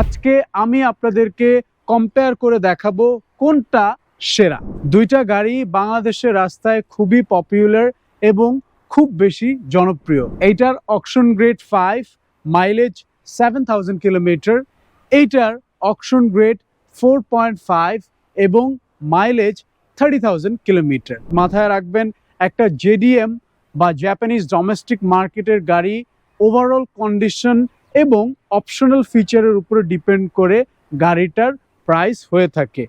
আজকে আমি আপনাদেরকে কম্পেয়ার করে দেখাবো কোনটা সেরা। দুইটা গাড়ি বাংলাদেশের রাস্তায় খুবই পপুলার এবং খুব বেশি জনপ্রিয়। এইটার auction grade five mileage seven thousand kilometre এইটার auction grade four point five এবং মাইলেজ থার্টি থাউজেন্ড কিলোমিটার মাথায় রাখবেন, একটা জেডিএম বা জাপানিজ ডোমেস্টিক মার্কেটের গাড়ি ওভারঅল কন্ডিশন এবং অপশনাল ফিচারের উপরে ডিপেন্ড করে গাড়িটার প্রাইস হয়ে থাকে।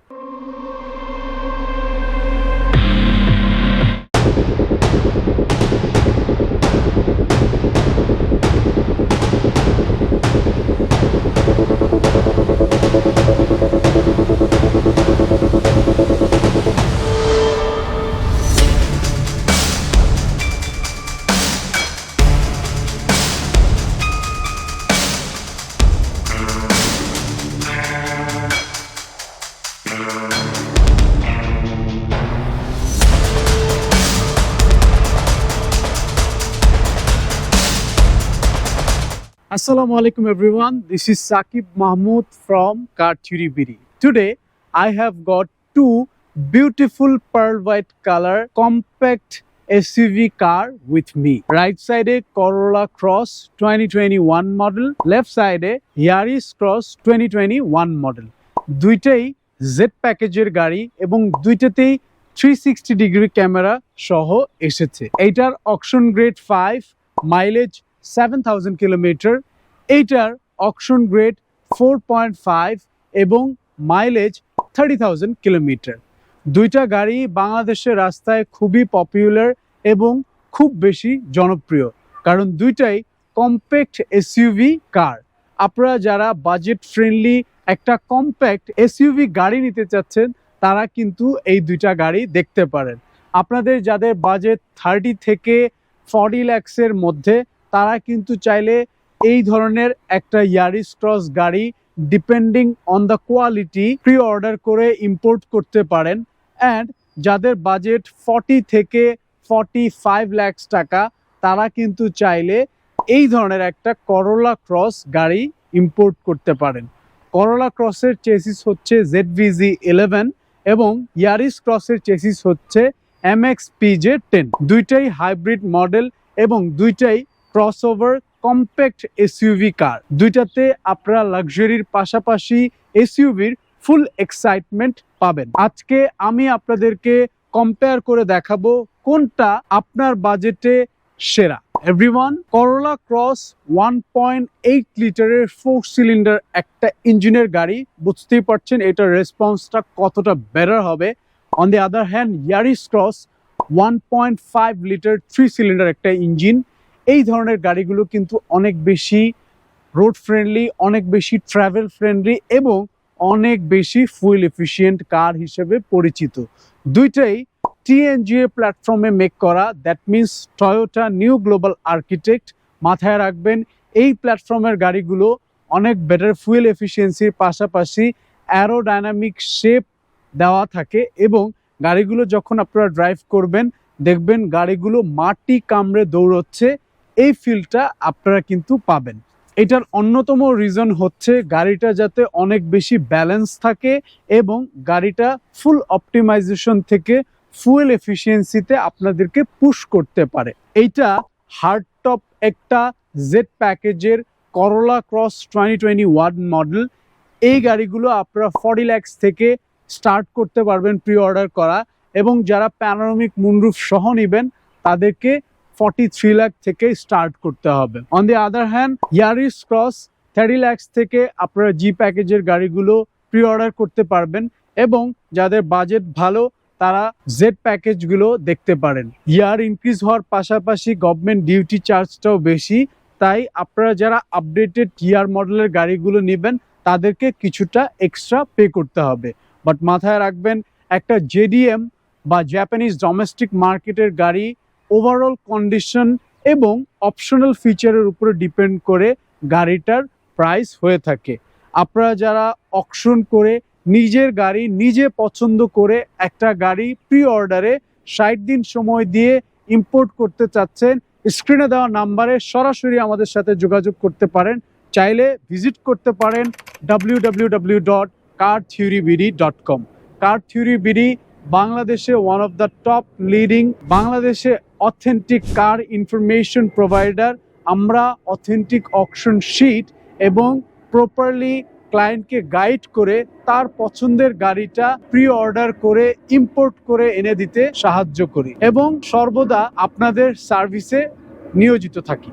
Assalamu alaikum everyone. This is Sakib Mahmood from Theory Biri. Today I have got two beautiful pearl white color compact SUV car with me. Right side a Corolla Cross 2021 model, left side a Yaris Cross 2021 model. দুইটাই Z প্যাকেজের গাড়ি এবং দুইটাতেই three sixty degree camera সহ এসেছে। এইটার auction grade five mileage seven thousand kilometre এইটার auction grade four point five এবং মাইলেজ থার্টি থাউজেন্ড কিলোমিটার দুইটা গাড়ি বাংলাদেশের রাস্তায় খুবই পপুলার এবং খুব বেশি জনপ্রিয়। কারণ দুইটাই কম্প্যাক্ট এসইউভি কার আপনারা যারা বাজেট ফ্রেন্ডলি একটা কম্প্যাক্ট এসইউভি গাড়ি নিতে চাচ্ছেন, তারা কিন্তু এই দুইটা গাড়ি দেখতে পারেন। আপনাদের যাদের বাজেট থার্টি থেকে ফর্টি ল্যাক্সের মধ্যে, তারা কিন্তু চাইলে এই ধরনের একটা ইয়ারিস ক্রস গাড়ি depending on the quality pre order করে ইম্পোর্ট করতে পারেন। অ্যান্ড যাদের বাজেট ফর্টি থেকে ফর্টি ফাইভ ল্যাক্স টাকা, তারা কিন্তু চাইলে এই ধরনের একটা করোলা ক্রস গাড়ি ইম্পোর্ট করতে পারেন। করোলা ক্রসের চেসিস হচ্ছে জেড ভিজি ইলেভেন এবং ইয়ারিস ক্রসের চেসিস হচ্ছে M X P J ten দুইটাই হাইব্রিড মডেল এবং দুইটাই ক্রসওভার কম্প্যাক্ট এসইউভি কার দুইটাতে আপনারা লাক্সারির পাশাপাশি এসইউভির ফুল এক্সাইটমেন্ট পাবেন। আজকে আমি আপনাদেরকে কম্পেয়ার করে দেখাবো কোনটা আপনার বাজেটে সেরা। Everyone Corolla cross one point eight লিটারের ফোর সিলিন্ডার একটা ইঞ্জিনের গাড়ি। বুঝতেই পারছেন, এটার রেসপন্সটা কতটা বেটার হবে। On the other hand Yaris cross one point five litre three cylinder একটা ইঞ্জিন এই ধরনের গাড়িগুলো কিন্তু অনেক বেশি রোড ফ্রেন্ডলি অনেক বেশি ট্রাভেল ফ্রেন্ডলি এবং অনেক বেশি ফুয়েল এফিসিয়েন্ট কার হিসেবে পরিচিত। দুইটাই টিএনজিএ প্ল্যাটফর্মে মেক করা that means Toyota new global architect মাথায় রাখবেন, এই প্ল্যাটফর্মের গাড়িগুলো অনেক বেটার ফুয়েল এফিসিয়েন্সির পাশাপাশি অ্যারোডাইনামিক শেপ দেওয়া থাকে এবং গাড়িগুলো যখন আপনারা ড্রাইভ করবেন, দেখবেন গাড়িগুলো মাটি কামড়ে দৌড়চ্ছে, এই ফিলটা আপনারা কিন্তু পাবেন। এটার অন্যতম রিজন হচ্ছে গাড়িটা যাতে অনেক বেশি ব্যালেন্স থাকে এবং গাড়িটা ফুল অপটিমাইজেশন থেকে ফুয়েল এফিসিয়েন্সিতে আপনাদেরকে পুশ করতে পারে। এইটা হার্ড টপ একটা জেড প্যাকেজের Corolla cross twenty twenty one model এই গাড়িগুলো আপনারা ফর্টি ল্যাক্স থেকে স্টার্ট করতে পারবেন প্রি অর্ডার করা এবং যারা প্যানোরামিক মুনরুফ সহ নেবেন, তাদেরকে ফর্টি থ্রি লাখ থেকে স্টার্ট করতে হবে। On the other hand Yaris cross thirty lakhs থেকে আপনারা জি প্যাকেজের গাড়িগুলো প্রি অর্ডার করতে পারবেন এবং যাদের বাজেট ভালো তারা জেড প্যাকেজগুলো দেখতে পারেন। ইয়ার ইনক্রিজ হওয়ার পাশাপাশি গভর্নমেন্ট ডিউটি চার্জটাও বেশি, তাই আপনারা যারা আপডেটেড ইয়ার মডেলের গাড়িগুলো নেবেন, তাদেরকে কিছুটা এক্সট্রা পে করতে হবে। বাট মাথায় রাখবেন, একটা জেডিএম বা জাপানিজ ডোমেস্টিক মার্কেটের গাড়ি ওভারঅল কন্ডিশন এবং অপশনাল ফিচারের উপরে ডিপেন্ড করে গাড়িটার প্রাইস হয়ে থাকে। আপনারা যারা অকশন করে নিজের গাড়ি নিজে পছন্দ করে একটা গাড়ি প্রি অর্ডারে ষাট দিন সময় দিয়ে ইম্পোর্ট করতে চাচ্ছেন স্ক্রিনে দেওয়া নাম্বারে সরাসরি আমাদের সাথে যোগাযোগ করতে পারেন। চাইলে ভিজিট করতে পারেন W dot car theory BD dot com car BD বাংলাদেশে one of the top leading বাংলাদেশে অথেন্টিক কার ইনফরমেশন প্রোভাইডার আমরা অথেন্টিক অকশন শিট এবং প্রপারলি ক্লায়েন্টকে গাইড করে তার পছন্দের গাড়িটা প্রি অর্ডার করে ইম্পোর্ট করে এনে দিতে সাহায্য করি এবং সর্বদা আপনাদের সার্ভিসে নিয়োজিত থাকি।